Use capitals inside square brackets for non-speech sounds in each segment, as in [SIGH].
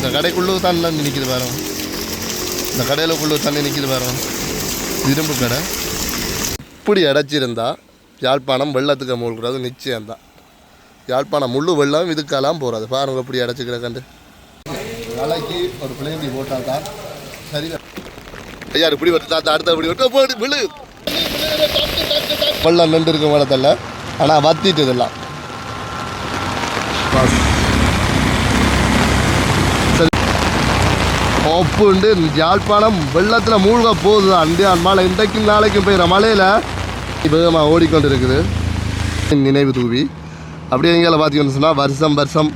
இந்த கடைக்குள்ளே தண்ணி நிற்கிது பாருங்க இந்த கடையிலுக்குள்ளே தண்ணி நிற்கிது பாருங்க இரும்பு கடை. இப்படி அடைச்சிருந்தா யாழ்ப்பாணம் வெள்ளத்துக்கு மூழ்கிறது நிச்சயம்தான் யாழ்ப்பாணம் முள்ளு வெள்ளம் இதுக்கெல்லாம் போகிறது பாருங்க இப்படி அடைச்சிக்கிற கண்டு. நாளைக்கு ஒரு பிளேந்தி போட்டால் தான் சரி ஐயா இப்படி வருது அடுத்த இப்படி விட்டு போடு விழு. வெள்ளம் நின்று இருக்கும் இடத்துல ஆனால் வத்திட்டு இதெல்லாம். ஒப்புண்டு யாழ்ப்பாணம் வெள்ளத்தில் மூழ்க போகுது அந்த மழை இன்றைக்கும் நாளைக்கும் பெய்கிற மழையில் வேகமாக ஓடிக்கொண்டு இருக்குது நினைவு தூவி. அப்படியே எங்களை பார்த்தீங்கன்னு சொன்னால் வருஷம் வருஷம்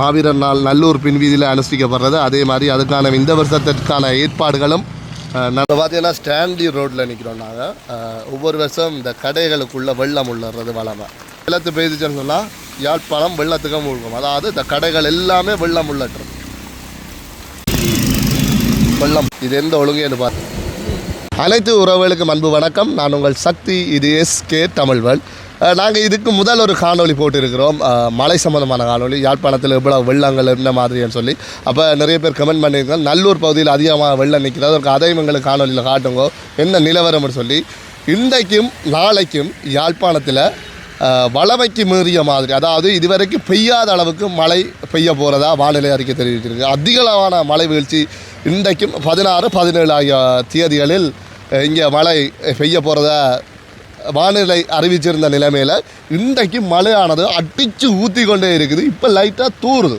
மாவீரர் நாள் நல்லூர் பின்வீதியில் அனுஷ்டிக்கப்படுறது. அதே மாதிரி அதுக்கான இந்த வருஷத்திற்கான ஏற்பாடுகளும் நம்ம பார்த்தீங்கன்னா ஸ்டாண்டி ரோட்டில் நிற்கிறோம் நாங்கள் ஒவ்வொரு வருஷம் இந்த கடைகளுக்குள்ளே வெள்ளம் உள்ளது வளமை வெள்ளத்து பெய்துச்சுன்னு சொன்னால் யாழ்ப்பாணம் வெள்ளத்துக்கு மூழ்கும். அதாவது இந்த கடைகள் எல்லாமே வெள்ளம் உள்ளட்டுறது வெள்ளம். இது எந்த ஒழுங்கு பார்த்து அனைத்து உறவுகளுக்கும் அன்பு வணக்கம். நான் உங்கள் சக்தி இது எஸ்கே தமிழ்வன். நாங்கள் இதுக்கு முதல் ஒரு காணொளி போட்டிருக்கிறோம். மலை சம்மந்தமான காணொளி. யாழ்ப்பாணத்தில் எவ்வளோ வெள்ளங்கள் என்ன மாதிரின்னு சொல்லி. அப்போ நிறைய பேர் கமெண்ட் பண்ணியிருக்கோம் நல்லூர் பகுதியில் அதிகமாக வெள்ளம் நிற்கிறது அதற்கு அதையும் எங்களுக்கு காணொலியில் காட்டுங்க. என்ன நிலவரம்னு சொல்லி. இன்றைக்கும் நாளைக்கும் யாழ்ப்பாணத்தில் வளமைக்கு மீறிய மாதிரி அதாவது இதுவரைக்கும் பெய்யாத அளவுக்கு மழை பெய்ய போகிறதா வானிலை அறிக்கை தெரிவிச்சிருக்கு அதிகளவான மழை வீழ்ச்சி இன்றைக்கும் பதினாறு பதினேழு ஆகிய தேதிகளில் இங்கே மழை பெய்ய போகிறதா வானிலை அறிவிச்சிருந்த நிலைமையில் இன்றைக்கு மழையானது அடித்து ஊற்றி கொண்டே இருக்குது. இப்போ லைட்டாக தூறுது.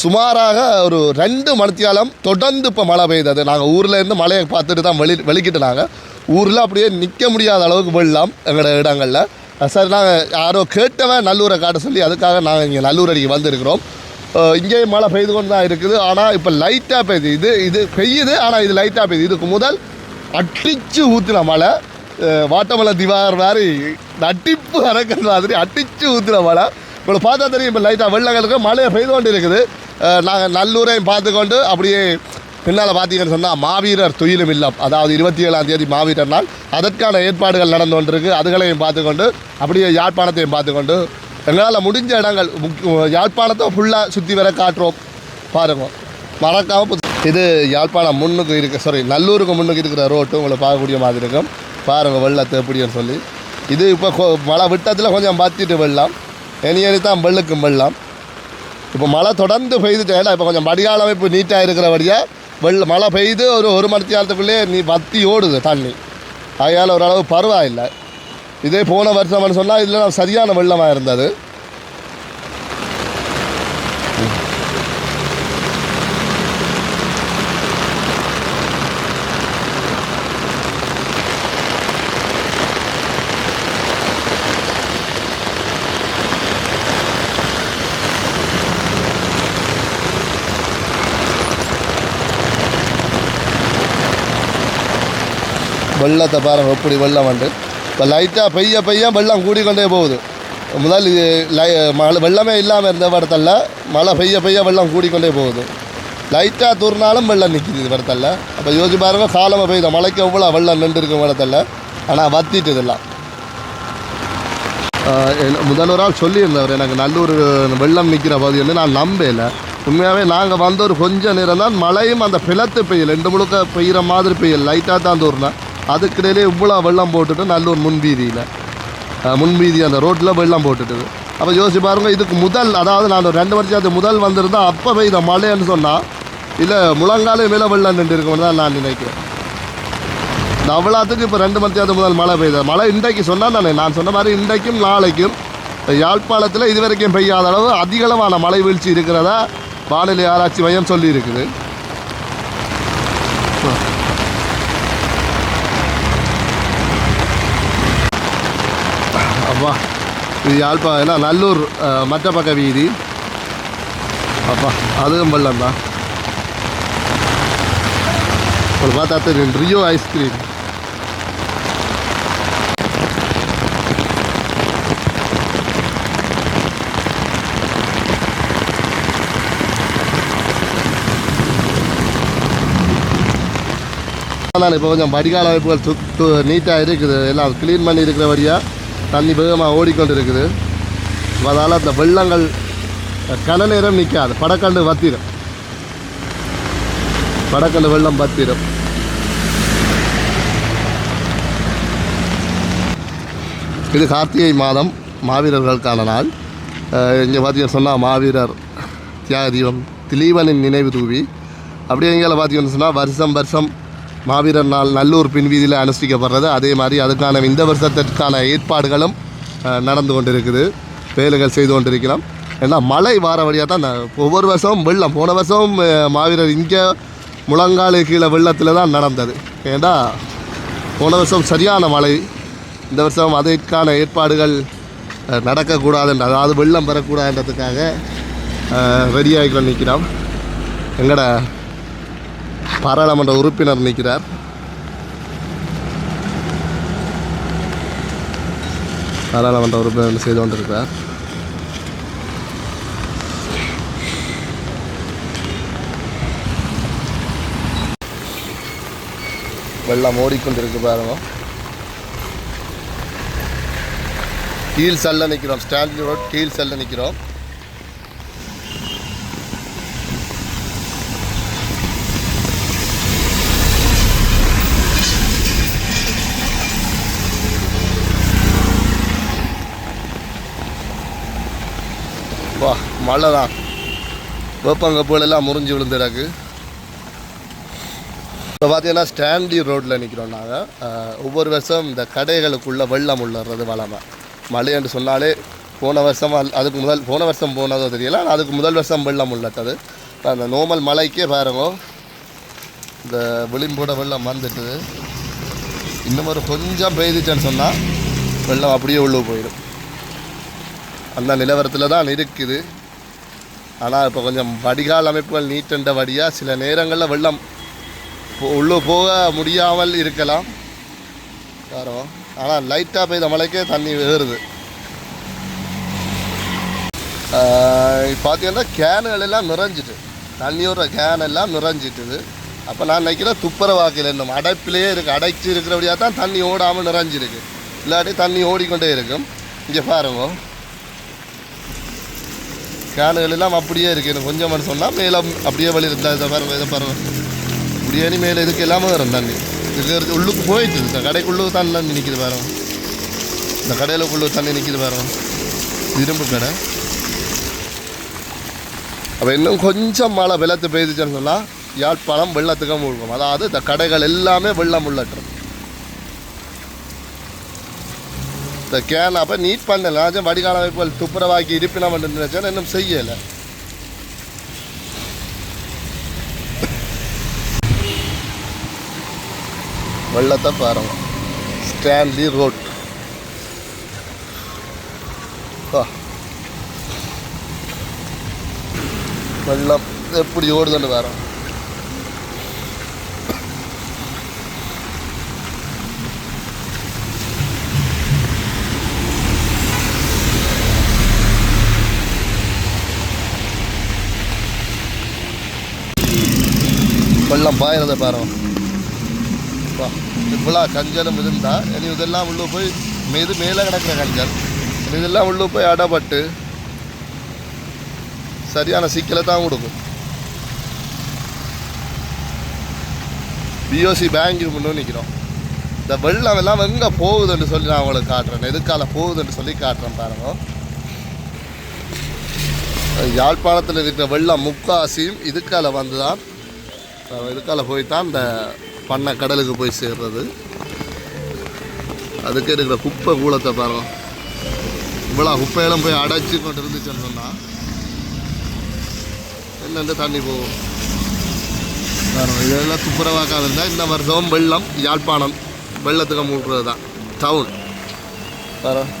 சுமாராக ஒரு ரெண்டு மணித்தியாலம் தொடர்ந்து இப்போ மழை பெய்தது. நாங்கள் ஊரில் இருந்து மழையை பார்த்துட்டு தான் வெளி வெளிக்கிட்டு நாங்கள் ஊரில் அப்படியே நிற்க முடியாத அளவுக்கு வெள்ளம் எங்களோட இடங்களில். சார் சரி நாங்கள் யாரோ கேட்டவன் நல்லூரை காட்ட சொல்லி அதுக்காக நாங்கள் இங்கே நல்லூர் அடிக்கு வந்திருக்கிறோம். இங்கேயும் மழை பெய்து கொண்டு தான் இருக்குது. ஆனால் இப்போ லைட்டாக பெய்யுது இது இது பெய்யுது ஆனால் இது லைட்டாக பெய்யுது இதுக்கு முதல் அடிச்சு ஊற்றின மழை வாட்டமலை திவார் மாதிரி நட்டிப்பு அறக்கிற மாதிரி அடிச்சு ஊற்றுன மழை. இப்போ பார்த்தா தெரியும் இப்போ லைட்டாக வெள்ளங்களுக்கு மழையை பெய்து கொண்டு இருக்குது. நாங்கள் நல்லூரையும் பார்த்துக்கொண்டு அப்படியே பின்னால் பார்த்தீங்கன்னு சொன்னால் மாவீரர் துயிலும் இல்லம். அதாவது இருபத்தி ஏழாம் தேதி மாவீரர் நாள். அதற்கான ஏற்பாடுகள் நடந்து கொண்டிருக்கு. அதுகளையும் பார்த்துக்கொண்டு அப்படியே யாழ்ப்பாணத்தையும் பார்த்துக்கொண்டு எங்களால் முடிஞ்ச இடங்கள் முக்கிய யாழ்ப்பாணத்தை ஃபுல்லாக சுற்றி வர காட்டுறோம். பாருங்க. மறக்காமல் இது யாழ்ப்பாணம் முன்னுக்கு இருக்குது சாரி நல்லூருக்கு முன்னுக்கு இருக்கிற ரோட்டு உங்களை பார்க்கக்கூடிய மாதிரி இருக்கும். பாருங்கள் வெள்ளத்தை எப்படின்னு சொல்லி. இது இப்போ மழை விட்டத்தில் கொஞ்சம் பத்திட்டு வெள்ளம். இனி இனி தான் வெள்ளுக்கும் வெள்ளம். இப்போ மழை தொடர்ந்து பெய்துட்டேன் இப்போ கொஞ்சம் வடிகால் அமைப்பு நீட்டாக இருக்கிறபடியாக வெள்ள மழை பெய்து ஒரு ஒரு மணி நேரத்துக்குள்ளேயே நீ வத்தி ஓடுது தண்ணி. அதனால் ஓரளவு பரவாயில்லை. இதே போன வருஷம்னு சொன்னால் இதில் சரியான வெள்ளமாக இருந்தது. வெள்ளத்தை பாருங்கள் எப்படி வெள்ளம் வந்து. இப்போ லைட்டாக பெய்ய பெய்ய வெள்ளம் கூடிக்கொண்டே போகுது. முதல் இது லை மழை வெள்ளமே இல்லாமல் இருந்த இடத்துல மழை பெய்ய பெய்ய வெள்ளம் கூடிக்கொண்டே போகுது. லைட்டாக தூர்னாலும் வெள்ளம் நிற்கிது இது இடத்துல. அப்போ யோசிச்சு பாருங்கள் காலமாக பெய்யுது. மழைக்கு எவ்வளோ வெள்ளம் நின்று இருக்கும் இடத்துல. ஆனால் வத்திட்டு இதெல்லாம். முதல்வரால் சொல்லியிருந்தவர் எனக்கு நல்லூர் வெள்ளம் நிற்கிற பகுதி நான் நம்பலை. உண்மையாகவே நாங்கள் வந்த ஒரு கொஞ்சம் நேரம் தான் மழையும் அந்த பிளத்து பெய்யல். ரெண்டு முழுக்க பெய்கிற மாதிரி பெய்யல். லைட்டாக தான் தூர்னா அதுக்கிடையிலே இவ்வளோ வெள்ளம் போட்டுட்டு நல்லூர் முன்வீதியில். முன்வீதி அந்த ரோட்டில் வெள்ளம் போட்டுட்டுது. அப்போ யோசிச்சு பாருங்கள் இதுக்கு முதல் அதாவது நான் ரெண்டு ரெண்டு அது முதல் வந்திருந்தா அப்போ பெய்த மழைன்னு சொன்னால் இல்லை முழங்காலே மேலே வெள்ளம் நின்று இருக்கும்னு தான் நான் நினைக்கிறேன். அவ்வளோத்துக்கு இப்போ ரெண்டு மணித்தியாவது முதல் மழை பெய்யுது மழை இன்றைக்கு சொன்னால் தானே நான் சொன்ன மாதிரி இன்றைக்கும் நாளைக்கும் யாழ்ப்பாணத்தில் இதுவரைக்கும் பெய்யாத அளவு அதிகளவான மழை வீழ்ச்சி இருக்கிறதா வானிலை ஆராய்ச்சி மையம் சொல்லியிருக்குது. அப்பா. இது யாழ்ப்பா ஏன்னா நல்லூர் மற்ற பக்க வீதி. அப்பா அதுவும் வெள்ளம் தான். ஒரு பார்த்தா தெரியும் ரியோ ஐஸ்கிரீம் இப்போ கொஞ்சம் வடிகால் அமைப்புகள் சுத்து நீட்டாக இருக்குது. எல்லாம் க்ளீன் பண்ணி இருக்கிற வழியாக தண்ணி வேகமாக ஓடிக்கொண்டு இருக்குது அதனால் அந்த வெள்ளங்கள் கன நேரம் நிற்காது படக்கண்டு வத்திரும். படக்கண்டு வெள்ளம் பத்திரம் இது கார்த்திகை மாதம் மாவீரர்களுக்கான நாள். இங்கே பார்த்தீங்கன்னு சொன்னால் மாவீரர் தியாக தீபம் திலீபனின் நினைவு தூவி. அப்படியே எங்கே பார்த்தீங்கன்னு சொன்னால் வருஷம் வருஷம் மாவீரர் நாள் நல்லூர் பின்வீதியில் அனுஷ்டிக்கப்படுறது. அதே மாதிரி அதுக்கான இந்த வருஷத்திற்கான ஏற்பாடுகளும் நடந்து கொண்டிருக்குது. வேலைகள் செய்து கொண்டிருக்கிறோம் ஏன்னா மழை வார வழியாக தான் ஒவ்வொரு வருஷமும் வெள்ளம். போன வருஷம் மாவீரர் இங்கே முழங்காலு கீழே வெள்ளத்தில் தான் நடந்தது. ஏன்னா போன வருஷம் சரியான மழை. இந்த வருஷம் அதற்கான ஏற்பாடுகள் நடக்கக்கூடாதுன்ற அதாவது வெள்ளம் பெறக்கூடாதுன்றதுக்காக ரெடியாகி கொண்டு நிற்கிறோம். எங்கடா பாராளுமன்ற உறுப்பினர் நிற்கிறார். பாராளுமன்ற உறுப்பினர் செய்து கொண்டிருக்கிறார். வெள்ளம் ஓடிக்கொண்டிருக்கு பாருங்க. கீழ் செல்ல நிற்கிறோம் ஸ்டான்லி ரோட் கீழ் செல்ல நிற்கிறோம் வா மழை தான் கோப்பங்கப்பூலெல்லாம் முறிஞ்சு விழுந்துடாக்கு இப்போ பார்த்தீங்கன்னா ஸ்டாண்டி ரோட்டில் நிற்கிறோம் நாங்கள் ஒவ்வொரு வருஷம் இந்த கடைகளுக்குள்ளே வெள்ளம் உள்ளறது வளமை மழை என்று சொன்னாலே போன வருஷம் அல்- அதுக்கு முதல் போன வருஷம் போனதோ தெரியல அதுக்கு முதல் வருஷம் வெள்ளம் உள்ளட்டது. அந்த நோமல் மலைக்கே பாருங்க. இந்த விளிம்போட வெள்ளம் வந்துட்டுது. இன்னும் ஒரு கொஞ்சம் பெய்துச்சுன்னு சொன்னால் வெள்ளம் அப்படியே உள்ளே போயிடும். அந்த நிலவரத்தில் தான் இருக்குது. ஆனால் இப்போ கொஞ்சம் வடிகால் அமைப்புகள் நீட்டண்ட வடியாக சில நேரங்களில் வெள்ளம் உள்ளே போக முடியாமல் இருக்கலாம். வரும் ஆனால் லைட்டாக பெய்த மழைக்கே தண்ணி ஏறுது. பார்த்தீங்கன்னா கேனுகள் எல்லாம் நிறைஞ்சிட்டு தண்ணியோட கேன் எல்லாம் நிறைஞ்சிட்டுது. அப்போ நான் நினைக்கிறேன் துப்புரவாக்கல இன்னும் அடைப்பிலேயே இருக்குது அடைச்சி இருக்கிறபடியாக தான் தண்ணி ஓடாமல் நிறைஞ்சிருக்கு. இல்லாட்டி தண்ணி ஓடிக்கொண்டே இருக்கும். இங்கே பாருங்கள் கேனுகள் எல்லாம் அப்படியே இருக்குது எனக்கு கொஞ்சம் மட்டும் சொன்னால் மேலே அப்படியே வழி இருந்தால் இதை பாருங்க இதை பாருங்க. பிரியாணி மேலே இதுக்கு எல்லாமே வரும் தண்ணி இதுக்கு உள்ளுக்கு போயிட்டு இந்த கடைக்குள்ளே தண்ணி தண்ணி நிற்கிது பாருங்க. இந்த கடையிலுக்குள்ளே தண்ணி நிற்கிது பாருங்க. இரும்பு கடை. அப்போ இன்னும் கொஞ்சம் மழை வெள்ளத்து பெய்துச்சுன்னு சொன்னால் யாழ்ப்பாணம் வெள்ளத்துக்கு மூழ்கும் அதாவது இந்த கடைகள் எல்லாமே வெள்ளம் உள்ளட்டும். இந்த கேன் அப்போ நீட் பண்ணலை நான் வடிகால அமைப்புகள் துப்புரவாக்கி இருப்பினா நினைச்சேன் இன்னும் செய்யலை. வெள்ளத்தை பாருங்க. ஸ்டான்லி ரோட் வெள்ளம் எப்படி ஓடுதுன்னு பாருங்க. வெள்ளம் பாயிறத பாருங்க. இவ்வளோ கஞ்சலும் இருந்தால் இனி இதெல்லாம் உள்ளே போய் மீது மேலே கிடக்கிற கஞ்சல் இனி இதெல்லாம் உள்ளே போய் அடப்பட்டு சரியான சிக்கலை தான் கொடுக்கும். பிஓசி பேங்க்கு முன்னு நிற்கிறோம். இந்த வெள்ளம் எல்லாம் எங்கே போகுதுன்னு சொல்லி நான் உங்களுக்கு காட்டுறேன். எதுக்கால போகுதுன்னு சொல்லி காட்டுறேன் பாருங்க. யாழ்ப்பாணத்தில் இருக்கிற வெள்ளம் முக்காசியும் இதுக்கால வந்து தான் இதுக்கால போய் தான் இந்த பண்ணை கடலுக்கு போய் சேர்றது. அதுக்கு இருக்கிற குப்பை கூலத்தை பாருங்க. இவ்வளோ குப்பையெல்லாம் போய் அடைச்சி கொண்டு இருந்துச்சுன்னு சொன்னால் என்னென்று தண்ணி போகும். பாருங்க இதெல்லாம் துப்புரவாக்காக இருந்தால் இந்த வருஷம் வெள்ளம் யாழ்ப்பாணம் வெள்ளத்துக்கு மூடுறது தான் டவுன் பாருங்க.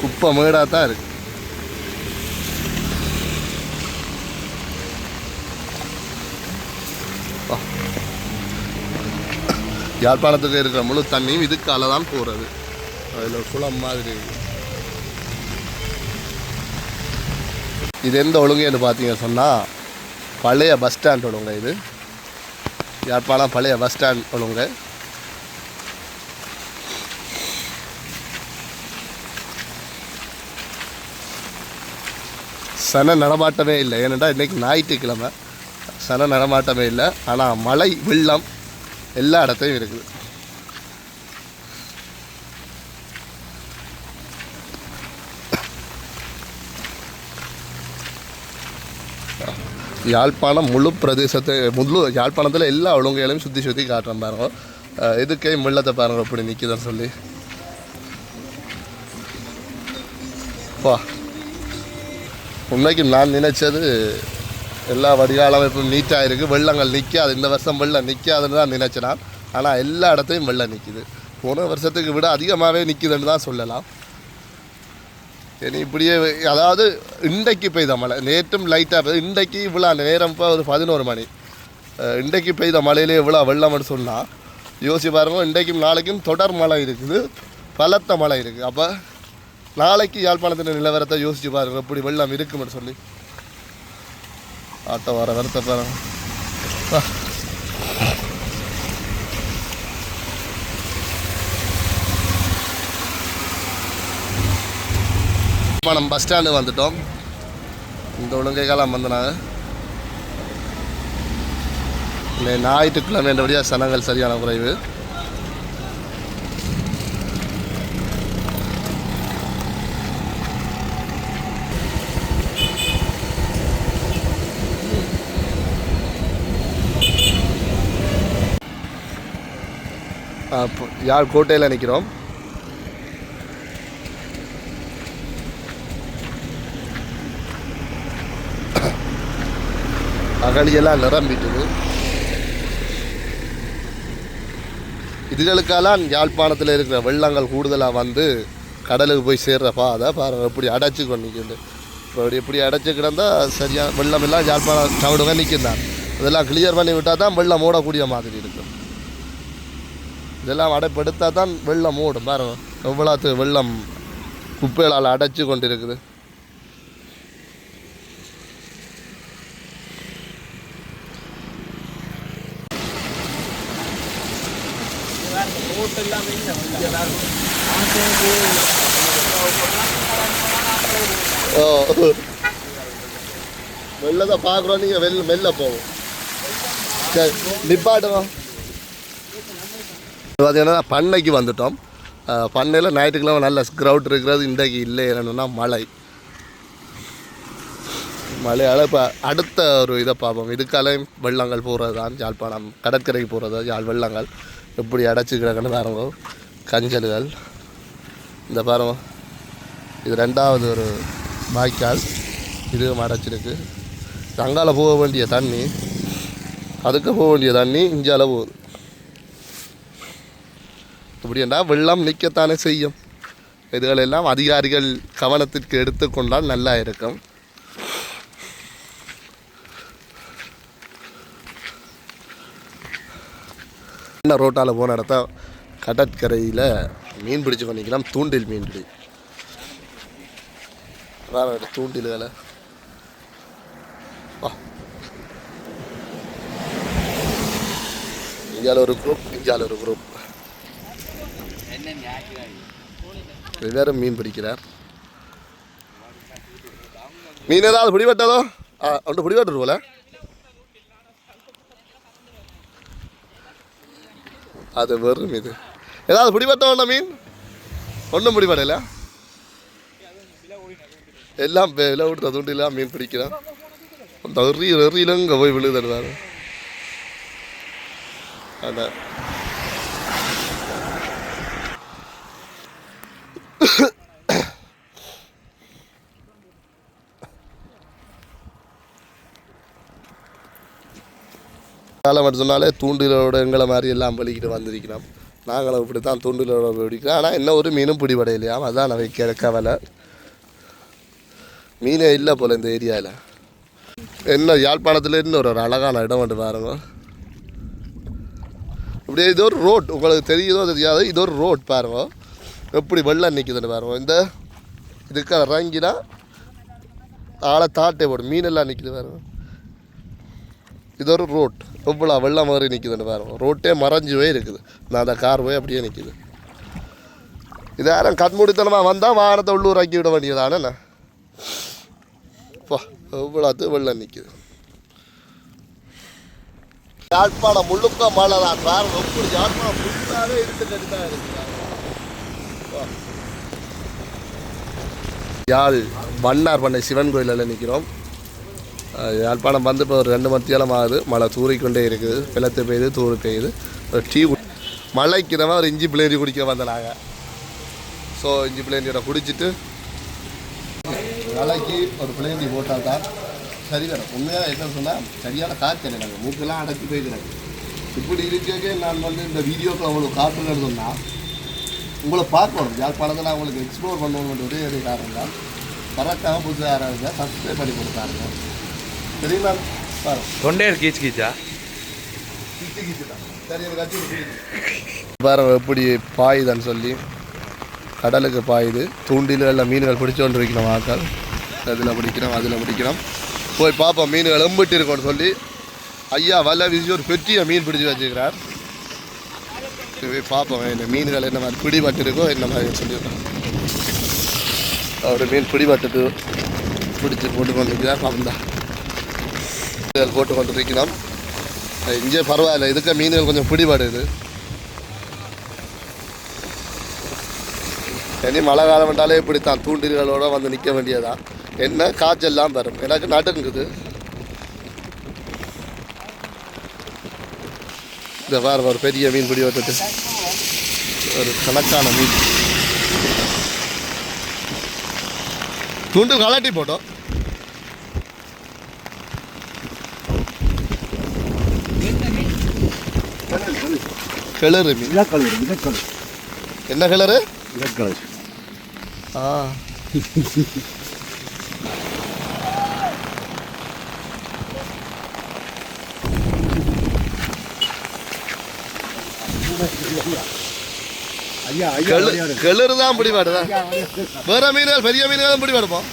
குப்பை மேடாக தான் இருக்குது யாழ்ப்பாணத்துக்கு இருக்கிற முழு தண்ணியும் இதுக்கால தான் போகிறது அதில் குளம் மாதிரி. இது எந்த ஒழுங்குன்னு பார்த்தீங்க சொன்னால் பழைய பஸ் ஸ்டாண்ட் ஒழுங்க இது. யாழ்ப்பாணம் பழைய பஸ் ஸ்டாண்ட் ஒழுங்க. சன நடமாட்டமே இல்லை. ஏனென்றால் இன்றைக்கி ஞாயிற்றுக்கிழமை. சன நடமாட்டமே இல்லை. ஆனால் மழை வெள்ளம் எல்லா இடத்தையும் இருக்குது. யாழ்ப்பாணம் முழு பிரதேசத்தை முழு யாழ்ப்பாணத்தில் எல்லா ஒழுங்கைகளையும் சுற்றி சுற்றி காட்டுறேன் பாருங்க. இதுக்கே முள்ளத்தை பாருங்க அப்படி நிற்கிதான் சொல்லி. வா. உண்மைக்கு நான் நினைச்சது எல்லா வடிகால் அமைப்பும் நீட்டாக இருக்குது வெள்ளங்கள் நிற்காது இந்த வருஷம் வெள்ளம் நிற்காதுன்னு தான் நினைச்சேன் ஆனால் எல்லா இடத்தையும் வெள்ளம் நிற்கிது போன வருஷத்துக்கு விட அதிகமாகவே நிற்கிதுன்னு தான் சொல்லலாம். இனி இப்படியே அதாவது இன்றைக்கு பெய்த மழை. நேற்றும் லைட்டாக பெய்து இன்றைக்கு இவ்வளோ நேரம் இப்போ ஒரு பதினோரு மணி. இன்றைக்கு பெய்த மழையிலே இவ்வளோ வெள்ளம்னு சொன்னால் யோசிச்சு பாருங்கள் இன்றைக்கும் நாளைக்கும் தொடர் மழை இருக்குது. பலத்த மழை இருக்குது அப்போ நாளைக்கு யாழ்ப்பாணத்தின் நிலவரத்தை யோசிச்சு பாருங்க எப்படி வெள்ளம் இருக்கும்னு சொல்லி. ஆட்டோ வர வரத்தை பாருங்க. இப்போ நம்ம பஸ் ஸ்டாண்டு வந்துட்டோம். இந்த ஒழுங்கை காலம் நாங்கள் இந்த ஞாயிற்றுக்கிழமை என்றபடியாக சனங்கள் சரியான குறைவு. யாழ் கோட்டையில் நிற்கிறோம் அகழியெல்லாம் நிரம்பிட்டுது. இதுகளுக்கெல்லாம் யாழ்ப்பாணத்தில் இருக்கிற வெள்ளங்கள் கூடுதலாக வந்து கடலுக்கு போய் சேர்ற பாதை. பாருங்க எப்படி அடைச்சி கொண்டு நிற்குது இப்போ இப்படி எப்படி அடைச்சி கிடந்தால் சரியாக வெள்ளம் எல்லாம் யாழ்ப்பாணம் டவுனுங்க நிற்கின்றான் இதெல்லாம் கிளியர் பண்ணி விட்டால் தான் வெள்ளம் மூடக்கூடிய மாதிரி இருக்கும் இதெல்லாம் அடைப்படுத்தா தான் வெள்ளம் ஓடும். பாருங்க எவ்வளோத்து வெள்ளம் குப்பைகளால் அடைச்சி கொண்டிருக்குது. இருக்குது பார்க்குறோம் நீங்கள் வெளில மெல்ல போகும் சரி நிப்பாட்டுவோம். பார்த்தீங்கன்னா பண்ணைக்கு வந்துட்டோம். பண்ணையில் ஞாயிற்றுக்கிழமை நல்ல க்ரௌட் இருக்கிறது. இன்றைக்கு இல்லை. என்னென்னா மழை. மழையால் இப்போ அடுத்த ஒரு இதை பார்ப்போம். இதுக்காலையும் வெள்ளங்கள் போகிறது தான் யாழ்ப்பாணம். கடற்கரைக்கு போகிறது யாழ் வெள்ளங்கள். எப்படி அடைச்சி கிடக்குன்னு பாருங்க. கஞ்சல்கள். இந்த பாருங்க. இது ரெண்டாவது ஒரு வாய்க்கால். இதுவும் அடைச்சிருக்கு. அங்கால போக வேண்டிய தண்ணி. அதுக்கு போக வேண்டிய தண்ணி இஞ்சால போகுது. இப்படின்னா வெள்ளம் நிற்கத்தானே செய்யும் இதுகளெல்லாம் அதிகாரிகள் கவனத்திற்கு எடுத்துக்கொண்டால் நல்லா இருக்கும் என்ன ரோட்டால் போன இடத்த கடற்கரையில் மீன் பிடிச்சி பண்ணிக்கலாம் தூண்டில் மீன் பிடி வேற தூண்டில் வேலை இந்தியாவில் ஒரு குரூப் இந்தியாவில் ஒரு குரூப் வெவ்வேறு மீன் பிடிக்கிறார். மீன் ஏதாவது பிடிபட்டதோ? ஆ ஒன்று பிடிபட்டு போல. அது வெறும் இது. ஏதாவது பிடிபட்டோண்ணா மீன்? ஒன்றும் பிடிபடல. எல்லாம் விலை விட்டு கொடுத்த தூண்டிலாம் மீன் பிடிக்கிறான். அந்த எறி எறியிலங்க போய் விழுதுடுவாரு அதான். காலம் மட்டும் சொன்னாலே தூண்டிலோட எங்களை மாதிரி எல்லாம் பலிக்கிட்டு வந்திருக்கிறோம். நாங்களும் இப்படி தான் தூண்டிலோட பிடிக்கிறோம் ஆனால் என்ன ஒரு மீனும் பிடிபடையிலையாம் அதான் நான் வைக்கிற கவலை. மீனே இல்லை போல் இந்த ஏரியாவில் என்ன யாழ்ப்பாணத்தில் இன்னொரு ஒரு அழகான இடம் வந்து பாருங்க. இப்படியே இது ஒரு ரோட். உங்களுக்கு தெரியுதோ தெரியாதோ இது ஒரு ரோட் பாருங்கள் எப்படி வெள்ளம் நிற்குதுன்னு பாருங்க. இந்த இதுக்கு இறங்கினா ஆளை தாட்டே போடும். மீனெல்லாம் நிற்குது பாருங்க. இது ஒரு ரோட் எவ்வளோ வெள்ளம் மாதிரி நிற்குதுன்னு பாருங்க. ரோட்டே மறைஞ்சு போய் இருக்குது. நான் அந்த கார் போய் அப்படியே நிற்குது இது யாரும் கண்மூடித்தனமாக வந்தால் வாகனத்தை உள்ளூராக்கி விட வேண்டியதானே அப்பா எவ்வளோ வெள்ளம் நிற்குது யாழ்ப்பாணம் முழுக்க மழை தான் வேறு எப்படி யாழ்ப்பாணம் ஃபுல்லாகவே இருட்டு கட்டி தான் இருக்குது. யாழ் வண்ணார் பண்ணை சிவன் கோயிலில் நிற்கிறோம். யாழ்ப்பாணம் வந்து இப்போ ஒரு ரெண்டு மத்தியாலம் ஆகுது மழை தூறிக்கொண்டே இருக்குது. வெள்ளத்து பெய்யுது தூறு பெய்யுது ஒரு டீ மழைக்கு தான் ஒரு இஞ்சி பிளேரி குடிக்க வந்தனாங்க ஸோ இஞ்சி பிளேரியோட குடிச்சிட்டு மழைக்கு ஒரு பிளேரி போட்டால் தான் சரி வரும். உண்மையாக என்ன சொன்னால் சரியான காய்ச்சல் நாங்கள் மூக்கெல்லாம் அடக்கி போய்க்கிறாங்க இப்படி இருக்கே நான் வந்து இந்த வீடியோக்கு அவ்வளோ காட்டுன்னு சொன்னால் உங்களை பார்க்கணும். யாழ்ப்பாணத்தை நான் உங்களுக்கு எக்ஸ்ப்ளோர் பண்ணணுன்ற ஒரே ஒரு காரணம் தான். மறக்காமல் புதுசாக யாராவது சப்ஸ்கிரைப் பண்ணி கொடுத்தாருங்க. சரிங்களா பாருங்க. தொண்டையர் கீச் கீச்சா கிச்சு? தான். சரி எப்படி பாயுதான்னு சொல்லி. கடலுக்கு பாயுது. தூண்டில்களில் மீன்கள் பிடிச்சு கொண்டு வைக்கணும் ஆக்கள். அதில் பிடிக்கிறோம் அதில் பிடிக்கிறோம். போய் பார்ப்போம் மீன்கள் எம்பிட்டு இருக்கும்னு சொல்லி. ஐயா வல்ல வீசி ஒரு பெட்டியை மீன் பிடிச்சி வச்சுக்கிறார். போய் பார்ப்போம். இந்த மீன்கள் என்ன மாதிரி பிடிபட்டு இருக்கோ என்ன மாதிரி சொல்லியிருக்கோம் அவர் மீன் பிடிபட்டுட்டு பிடிச்சி போட்டு கொண்டிருக்கிறார். இருக்கிறார் பாப்பா போட்டு கொண்டிருக்கிறோம். இங்கே பரவாயில்ல. இதுக்கு மீன்கள் கொஞ்சம் பிடிபடுது. இனி மழை காலம் வந்தாலே இப்படித்தான். தூண்டில்களோடு வந்து நிற்க வேண்டியதான் என்ன? காய்ச்சல்லாம் வரும். எனக்கு நடுங்குது. இந்த வேறு ஒரு பெரிய மீன் பிடி விட்டுட்டு ஒரு கணக்கான மீன். துண்டு கலாட்டி போட்டோம். கிளறு மீன். என்ன கிளறு? ஆ. [LAUGHS] கிளறு தான் பிடிபாடுதா வேற மீன்கள் பெரிய மீன்கள் தான் பிடிபாடுப்போம்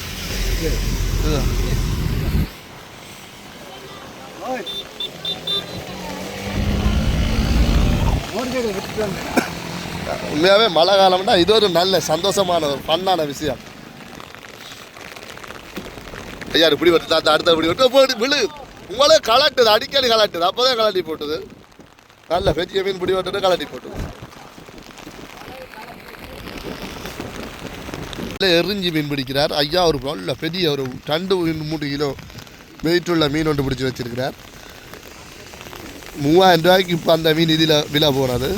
உண்மையாகவே மழை காலம்னா இது ஒரு நல்ல சந்தோஷமான ஒரு ஃபன்னான விஷயம். ஐயா இப்படி விட்டு தாத்தா அடுத்த இப்படி விட்டு போய் விழு. உங்களே கலட்டுது அடிக்கடி கலட்டுது. அப்போதான் கலட்டி போட்டுது. நல்ல பெரிய மீன் பிடி விட்டுட்டு கலட்டி போட்டுது. எரிஞ்சி மீன் பிடிக்கிறார். ஐயா ஒரு நல்ல பெரிய ஒரு ரெண்டு மூன்று கிலோ வெயிட்டுள்ள மீன் ஒன்று பிடிச்சி வச்சிருக்கிறார். மூவாயிரம் ரூபாய்க்கு இப்போ அந்த மீன் இதில் விலை போகிறது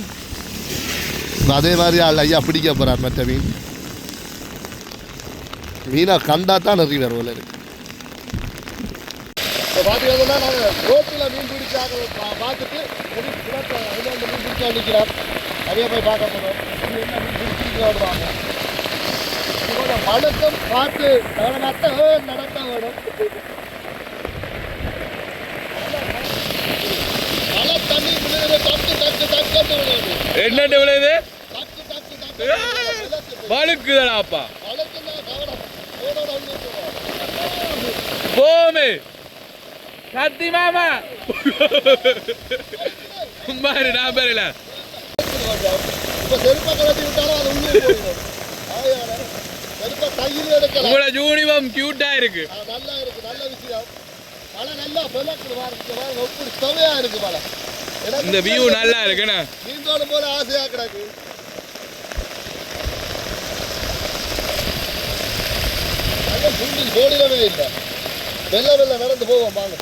அதே மாதிரி ஆள் ஐயா பிடிக்க போகிறார் மற்ற மீன். மீனை கண்டா தான் நிறைய வரும் போல இருக்கு. பார்த்தீங்கன்னா நாங்கள் ரோட்டில் மீன் பிடிச்சாக பார்த்துட்டு மீன் பிடிச்சா நிற்கிறார் நிறைய போய் பார்க்க போகிறோம் என்ன மீன் பிடிச்சிருக்கிறோம் வருவாங்க மழுக்கம் பார்த்து நடத்த நடத்த வேணும் மழை தண்ணி விழுது தக்கு தக்கு தக்கு விழுது கவனம். ஓடோட வந்து போமே. கத்தி மாமா. பாரு நான் பாருல இப்போ செருப்பை கலட்டி விட்டாலும் அது உள்ளே போயிடும் ஆகையால செருப்பை கையில் எடுக்கலாம் உங்களோட யூனிஃபார்ம் கியூட்டா இருக்கு. நல்லா இருக்கு நல்ல விஷயம். மழை நல்லா பிளக்குது பாருங்க எப்படி சுவையா இருக்கு மழை இந்த வியூ நல்லா இருக்குண்ணா நீந்தோடும் போல ஆசையா கிடக்கு. தூண்டில் போடவே இல்லை. வெள்ள வெள்ள நடந்து போவோம் வாங்க.